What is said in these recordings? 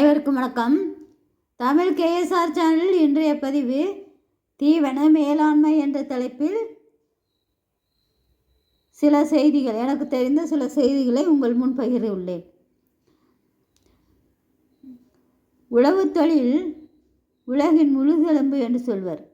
அனைவருக்கும் வணக்கம். தமிழ் கேஎஸ்ஆர் சேனலில் இன்றைய பதிவு தீவன மேலாண்மை என்ற தலைப்பில் சில செய்திகள் எனக்கு தெரிந்த சில செய்திகளை உங்கள் முன் பகிர உள்ளேன். உழவுத் தொழில் உலகின் முழுதெலும்பு என்று சொல்வர்.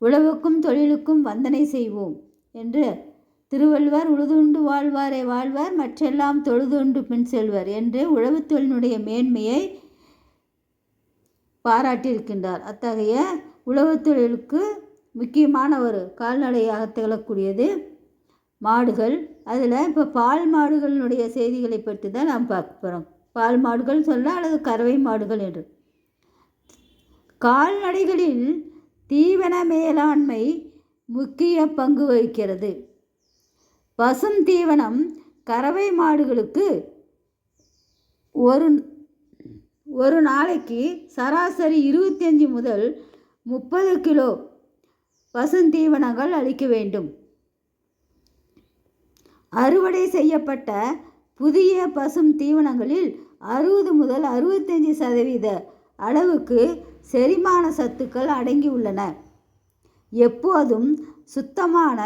உழவுக்கும் தொழிலுக்கும் வந்தனை செய்வோம் என்று திருவள்ளுவர் உழுதுண்டு வாழ்வாரே வாழ்வார் மற்றெல்லாம் தொழுதுண்டு பின் செல்வர் என்று உழவுத்தொழினுடைய மேன்மையை பாராட்டியிருக்கின்றார். அத்தகைய உழவுத்தொழிலுக்கு முக்கியமான ஒரு கால்நடையாக திகழக்கூடியது மாடுகள். அதில் இப்போ பால் மாடுகளினுடைய செய்திகளை பற்றி தான் நாம் பார்க்க போகிறோம். பால் மாடுகள் சொன்னால் அல்லது கறவை மாடுகள் என்று. கால்நடைகளில் தீவன மேலாண்மை முக்கிய பங்கு வகிக்கிறது. பசும் தீவனம் கறவை மாடுகளுக்கு ஒரு ஒரு நாளைக்கு சராசரி இருபத்தஞ்சி முதல் முப்பது கிலோ பசுந்தீவனங்கள் அளிக்க வேண்டும். அறுவடை செய்யப்பட்ட புதிய பசும் தீவனங்களில் அறுபது முதல் அறுபத்தஞ்சி சதவீத அளவுக்கு செரிமான சத்துக்கள் அடங்கியுள்ளன. எப்போதும் சுத்தமான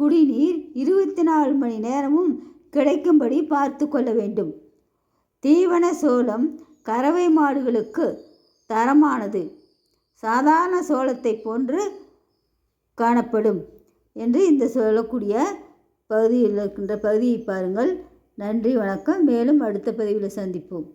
குடிநீர் இருபத்தி நாலு மணி நேரமும் கிடைக்கும்படி பார்த்து கொள்ள வேண்டும். தீவன சோளம் கறவை மாடுகளுக்கு தரமானது. சாதாரண சோளத்தை போன்று காணப்படும் என்று இந்த சொல்லக்கூடிய பகுதியில் இருக்கின்ற பகுதியை பாருங்கள். நன்றி வணக்கம். மேலும் அடுத்த பதிவில் சந்திப்போம்.